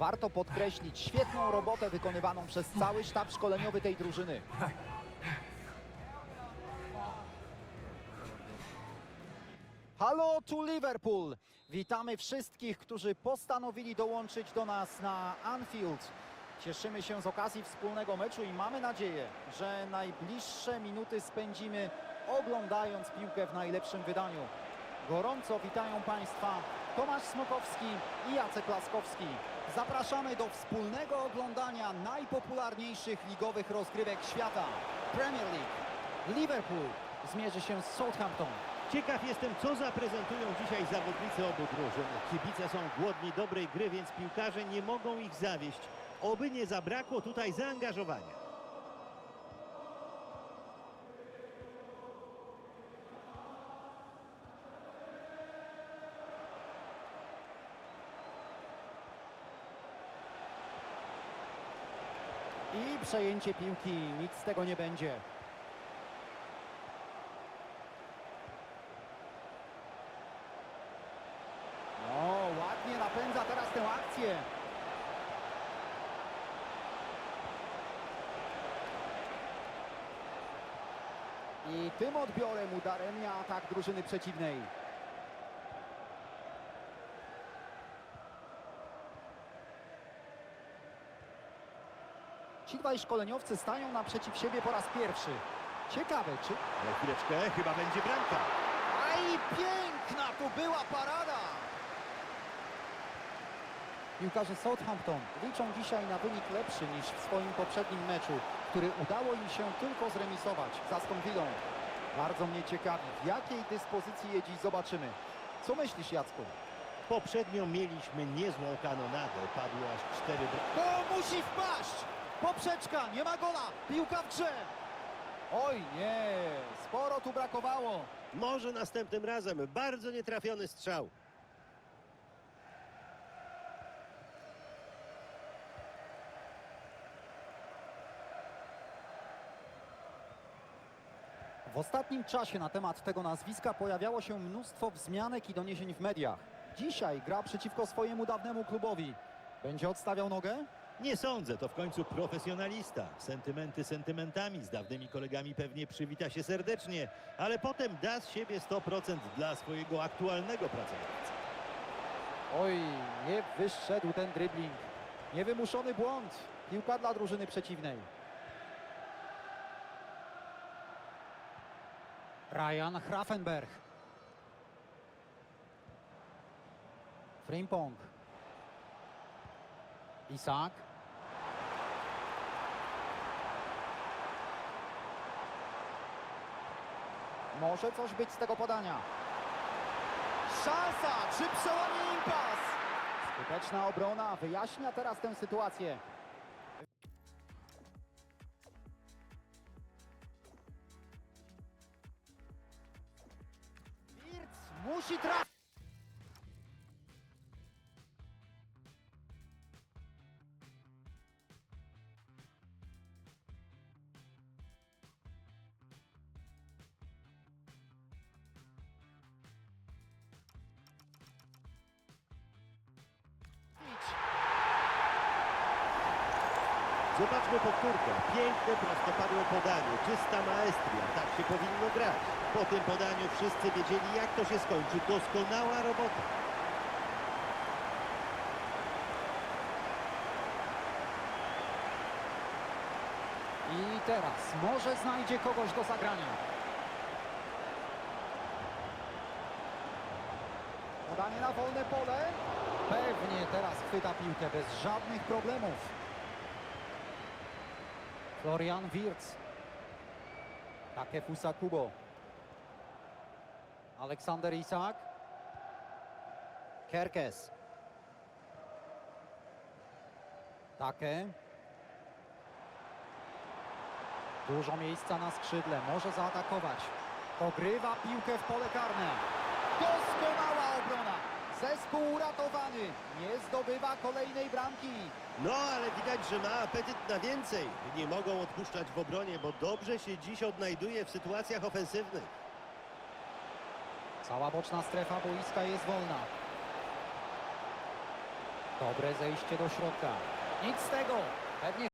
Warto podkreślić świetną robotę wykonywaną przez cały sztab szkoleniowy tej drużyny. Halo tu Liverpool! Witamy wszystkich, którzy postanowili dołączyć do nas na Anfield. Cieszymy się z okazji wspólnego meczu i mamy nadzieję, że najbliższe minuty spędzimy oglądając piłkę w najlepszym wydaniu. Gorąco witają Państwa Tomasz Smokowski i Jacek Laskowski. Zapraszamy do wspólnego oglądania najpopularniejszych ligowych rozgrywek świata. Premier League. Liverpool zmierzy się z Southampton. Ciekaw jestem, co zaprezentują dzisiaj zawodnicy obu drużyn. Kibice są głodni dobrej gry, więc piłkarze nie mogą ich zawieść. Oby nie zabrakło tutaj zaangażowania. I przejęcie piłki, nic z tego nie będzie. No, ładnie napędza teraz tę akcję. I tym odbiorem udaremnia atak drużyny przeciwnej. Ci dwaj szkoleniowcy stają naprzeciw siebie po raz pierwszy. Ciekawe, czy... Ale chwileczkę, chyba będzie bramka. Aj, piękna to była parada! Piłkarze Southampton liczą dzisiaj na wynik lepszy niż w swoim poprzednim meczu, który udało im się tylko zremisować z Aston Villą. Bardzo mnie ciekawi, w jakiej dyspozycji je dziś zobaczymy. Co myślisz, Jacku? Poprzednio mieliśmy niezłą kanonadę. Padło aż cztery To musi wpaść! Poprzeczka, nie ma gola, piłka w grze! Oj nie, sporo tu brakowało. Może następnym razem. Bardzo nietrafiony strzał. W ostatnim czasie na temat tego nazwiska pojawiało się mnóstwo wzmianek i doniesień w mediach. Dzisiaj gra przeciwko swojemu dawnemu klubowi. Będzie odstawiał nogę? Nie sądzę, to w końcu profesjonalista. Sentymenty sentymentami, z dawnymi kolegami pewnie przywita się serdecznie, ale potem da z siebie 100% dla swojego aktualnego pracodawcy. Oj, nie wyszedł ten dribbling. Niewymuszony błąd. Piłka dla drużyny przeciwnej. Ryan Grafenberg. Frimpong. Isak. Może coś być z tego podania. Szansa! Czy przełamie impas? Skuteczna obrona wyjaśnia teraz tę sytuację. Wirtz musi trafić. Zobaczmy powtórkę. Piękne, prostopadłe podanie. Czysta maestria. Tak się powinno grać. Po tym podaniu wszyscy wiedzieli, jak to się skończy. Doskonała robota. I teraz może znajdzie kogoś do zagrania. Podanie na wolne pole. Pewnie teraz chwyta piłkę bez żadnych problemów. Florian Wirtz. Takefusa Kubo. Aleksander Isak. Kerkes. Take. Dużo miejsca na skrzydle, może zaatakować. Pogrywa piłkę w pole karne. Doskonała obrona. Zespół uratowany. Nie zdobywa kolejnej bramki. No, ale widać, że ma apetyt na więcej. Nie mogą odpuszczać w obronie, bo dobrze się dziś odnajduje w sytuacjach ofensywnych. Cała boczna strefa boiska jest wolna. Dobre zejście do środka. Nic z tego. Pewnie